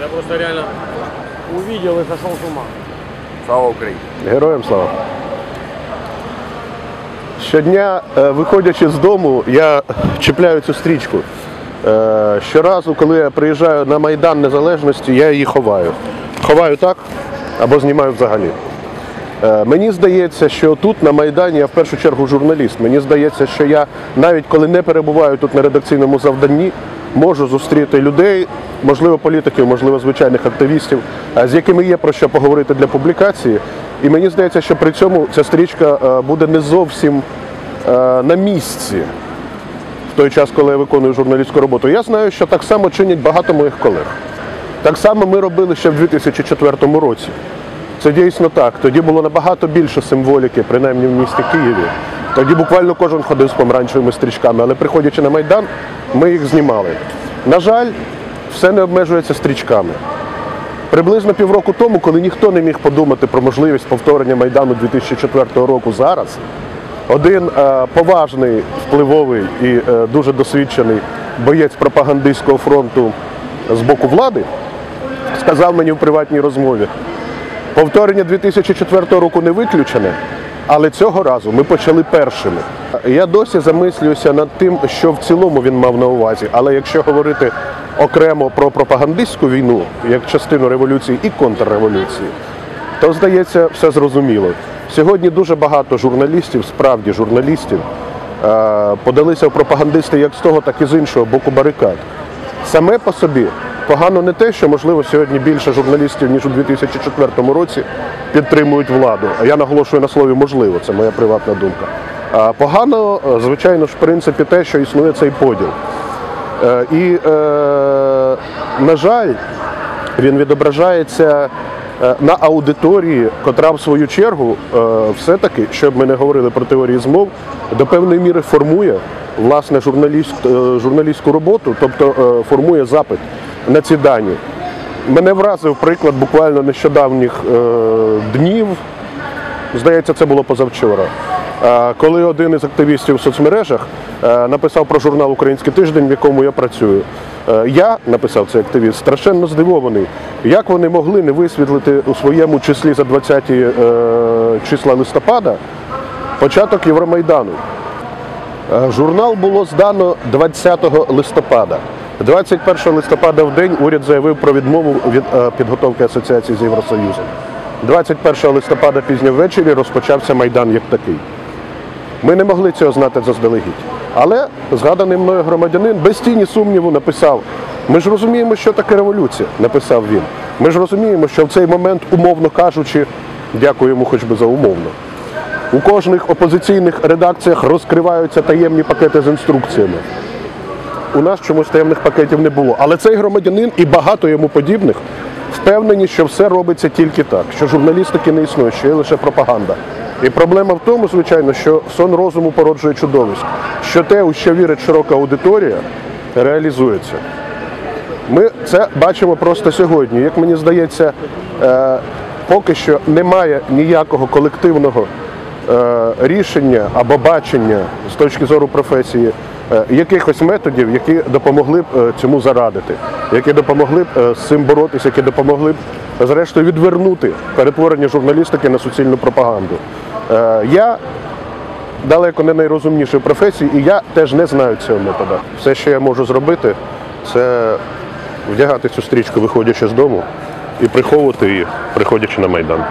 Я просто реально увидел и сошел с ума. Слава Україні! Героям слава. Щодня, е, виходячи з дому, я чіпляю цю стрічку. Е, Щоразу, коли я приїжджаю на Майдан Незалежності, я її ховаю. Ховаю так або знімаю взагалі. Е, Мені здається, що тут на Майдані я в першу чергу журналіст. Мені здається, що я навіть коли не перебуваю тут на редакційному завданні, можу зустріти людей, можливо, політиків, можливо, звичайних активістів, з якими є про що поговорити для публікації. І мені здається, що при цьому ця стрічка е, буде не зовсім е, на місці в той час, коли я виконую журналістську роботу. Я знаю, що так само чинять багато моїх колег. Так само ми робили ще в 2004 році. Це дійсно так. Тоді було набагато більше символіки, принаймні в місті Києві. Тоді буквально кожен ходив з помаранчевими стрічками, але приходячи на Майдан, ми їх знімали. На жаль, все не обмежується стрічками. Приблизно півроку тому, коли ніхто не міг подумати про можливість повторення Майдану 2004 року зараз, один е, поважний, впливовий і е, дуже досвідчений боєць пропагандистського фронту з боку влади сказав мені в приватній розмові, Повторення 2004 року не виключене, але цього разу ми почали першими. Я досі замислююся над тим, що в цілому він мав на увазі. Але якщо говорити окремо про пропагандистську війну як частину революції і контрреволюції, то здається, все зрозуміло. Сьогодні дуже багато журналістів, справді журналістів, е, подалися в пропагандисти як з того, так і з іншого боку барикад. Саме по собі погано не те, що можливо сьогодні більше журналістів, ніж у 2004 році, підтримують владу. Я наголошую на слові можливо, це моя приватна думка. А погано, е, звичайно ж, в принципі, те, що існує цей поділ. Е, І, е, на жаль, він відображається на аудиторії, котра в свою чергу все-таки, щоб ми не говорили про теорії змов, до певної міри формує власне журналіст, журналістську роботу, тобто формує запит на ці дані. Мене вразив приклад буквально нещодавніх е, днів, здається, це було позавчора. Е, Коли один із активістів в соцмережах е, написав про журнал Український тиждень, в якому я працюю. Я написав цей активіст, страшенно здивований, як вони могли не висвітлити у своєму числі за 20 е, числа листопада початок Євромайдану. Журнал було здано 20 листопада. 21 листопада в день уряд заявив про відмову від е, підготовки асоціації з Євросоюзом. 21 листопада пізньо ввечері розпочався Майдан як такий. Ми не могли цього знати заздалегідь. Але згаданий мною громадянин без тіні сумніву написав: ми ж розуміємо, що таке революція, написав він. Ми ж розуміємо, що в цей момент, умовно кажучи, дякую йому хоч би за умовно. У кожних опозиційних редакціях розкриваються таємні пакети з інструкціями. У нас чомусь таємних пакетів не було. Але цей громадянин і багато йому подібних впевнені, що все робиться тільки так, що журналістики не існує, що є лише пропаганда. І проблема в тому, звичайно, що сон розуму породжує чудовиськ, що те, у що вірить широка аудиторія, реалізується. Ми це бачимо просто сьогодні. Як мені здається, е, поки що немає ніякого колективного рішення або бачення з точки зору професії е, якихось методів, які допомогли б е, цьому зарадити, які допомогли б е, з цим боротися, які допомогли б зрештою відвернути перетворення журналістики на суцільну пропаганду. Е, Я далеко не найрозумніший в професії, і я теж не знаю цього методу. Все, що я можу зробити, це вдягати цю стрічку, виходячи з дому, і приховувати її, приходячи на майдан.